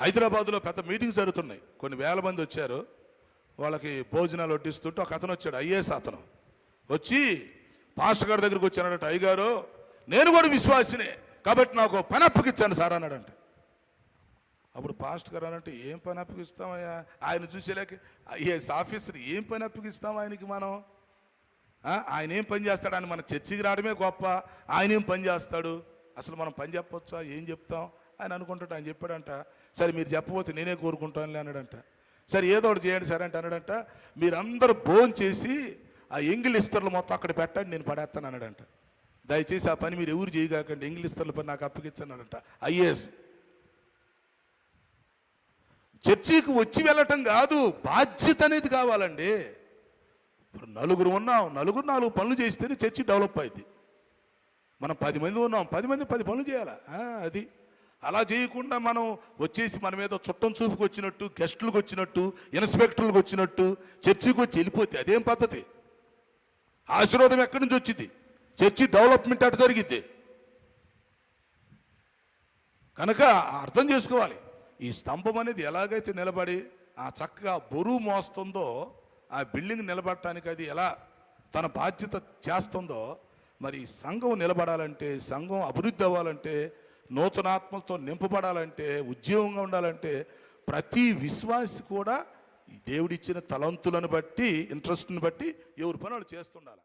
హైదరాబాద్లో పెద్ద మీటింగ్స్ జరుగుతున్నాయి. కొన్ని వేల మంది వచ్చారు. వాళ్ళకి భోజనాలు వడ్డిస్తుంటే ఒక అతను వచ్చాడు ఐఏఎస్ అతను. వచ్చి పాస్టర్ గారి దగ్గరికి వచ్చానట అయ్యగారు నేను కూడా విశ్వాసినే కాబట్టి నాకు పని అప్పగిచ్చాను సార్ అన్నాడంటే. అప్పుడు పాస్టర్ గారు అనంటే ఏం పని అప్పగిస్తామయ్యా? ఆయన చూసేలేక ఐఏఎస్ ఆఫీసర్ ఏం పని అప్పగిస్తాం ఆయనకి మనం? ఆయన ఏం పని చేస్తాడు? మన చర్చికి రావడమే గొప్ప. ఆయన ఏం పని చేస్తాడు? అసలు మనం పని చెప్పొచ్చా? ఏం చెప్తాం? ఆయన అనుకుంటాడు ఆయన చెప్పాడంట సరే మీరు చెప్పబోతే నేనే కోరుకుంటానులే అన్నాడంట. సరే ఏదో ఒకటి చేయండి సరే అంటే అన్నాడంట. మీరందరూ భోజనం చేసి ఆ ఎంగిల్ మొత్తం అక్కడ పెట్టండి నేను పడేస్తాను అన్నాడంట. దయచేసి ఆ పని మీరు ఎవరు చేయగాకండి ఎంగిల్ పని నాకు అప్పగించన్నాడంట ఐఏఎస్. చర్చికి వచ్చి వెళ్ళటం కాదు బాధ్యత అనేది కావాలండి. ఇప్పుడు నలుగురు ఉన్నాం నలుగురు నాలుగు పనులు చేస్తేనే చర్చి డెవలప్ అయింది మనం పది మంది ఉన్నాం పది మంది పది పనులు చేయాలా? అది. అలా చేయకుండా మనం వచ్చేసి మన మీద చుట్టం చూపుకి వచ్చినట్టు గెస్టులకు వచ్చినట్టు ఇన్స్పెక్టర్లకు వచ్చినట్టు చర్చికి వచ్చి వెళ్ళిపోతే అదేం పద్ధతి? ఆశీర్వాదం ఎక్కడి నుంచి వచ్చింది? చర్చి డెవలప్మెంట్ అటు జరిగింది. కనుక అర్థం చేసుకోవాలి. ఈ స్తంభం అనేది ఎలాగైతే నిలబడి ఆ చక్కగా బరువు మోస్తుందో ఆ బిల్డింగ్ నిలబడటానికి అది ఎలా తన బాధ్యత చేస్తుందో మరి సంఘం నిలబడాలంటే సంఘం అభివృద్ధి అవ్వాలంటే నూతనాత్మలతో నింపబడాలంటే ఉద్యోగంగా ఉండాలంటే ప్రతి విశ్వాసి కూడా దేవుడిచ్చిన తలంతులను బట్టి ఇంట్రెస్ట్ని బట్టి ఎవరి పనులు చేస్తుండాలి.